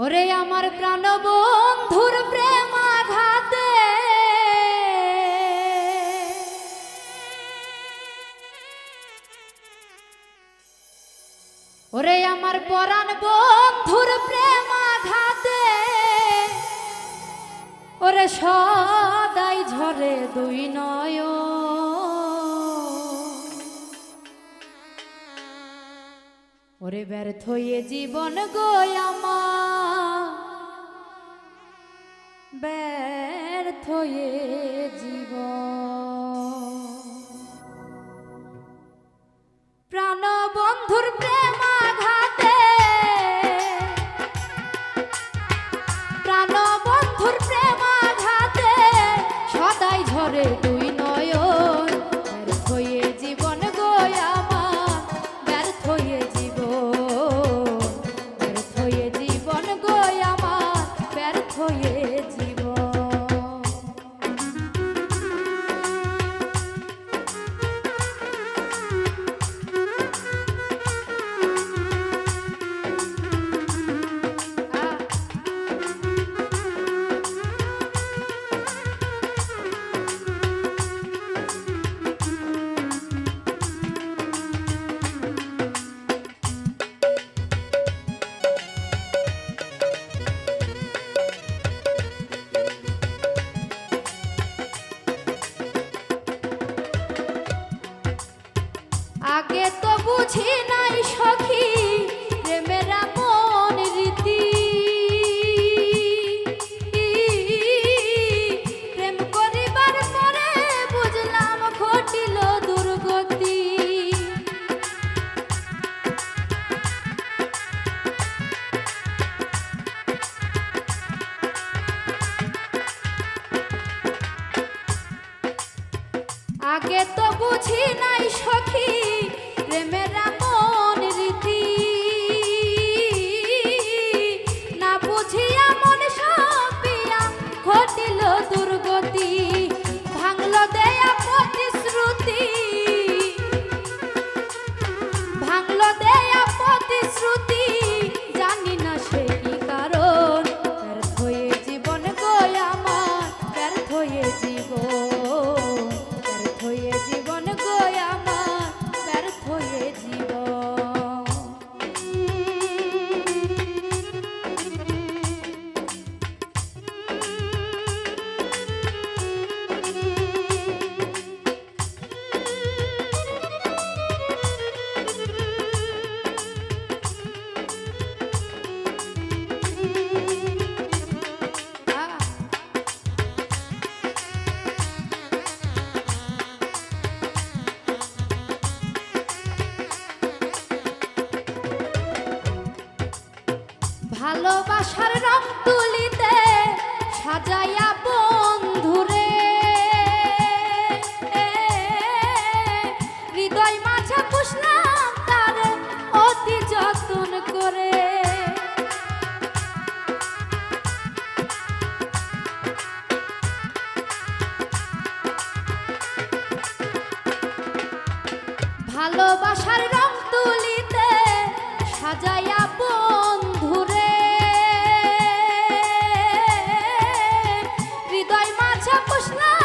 ওরে আমার প্রাণ বন্ধুর প্রেম আঘাতে ওরে আমার পরাণ বন্ধুর প্রেম আঘাতে ওরে সদাই ঝরে দুই নয় ওরে ব্যর্থ এ জীবন গোয়ামা ব্যর্থ এ জীবন। প্রাণ বন্ধুর প্রেমাঘাতে প্রাণ বন্ধুর প্রেমাঘাতে সদাই ঝরে আগে তো বুঝি নাই সখী ভালোবাসার রং তুলিতে সাজাইয়া বন্ধুরে। হৃদয় মাঝে পুষলাম তারে অতি যত্ন করে। ভালোবাসার রং হৃদয় মাঝে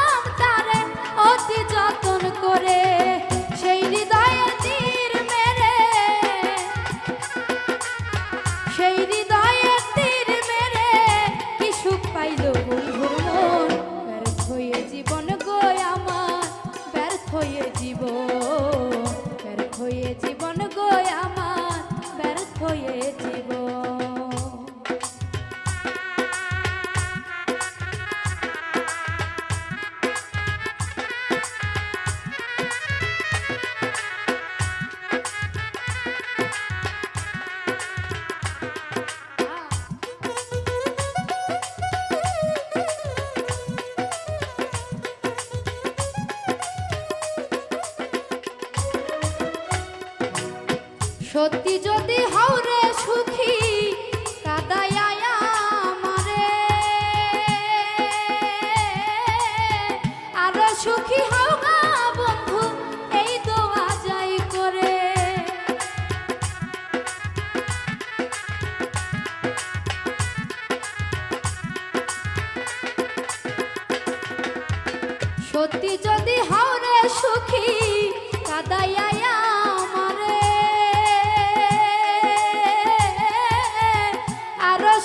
সত্যি যদি হও রে সুখী, কাদায়া আমারে। আরও সুখী হও গা বন্ধু, এই দোয়া যাই করে। সত্যি যদি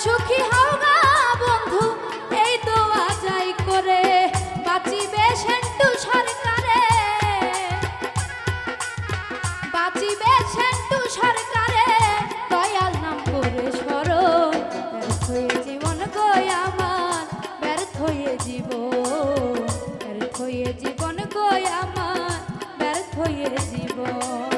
সুখী হও না বন্ধু, এই তো আজাই করে। বাঁচিবে সেন্টু সরকারে। বাঁচিবে সেন্টু সরকারে, দয়াল নাম করে সরো ব্যর্থ হয়ে জীবন গই আমার, ব্যর্থ হয়ে জীবন। ব্যর্থ হয়ে জীবন গই আমার, ব্যর্থ হয়ে জীবন।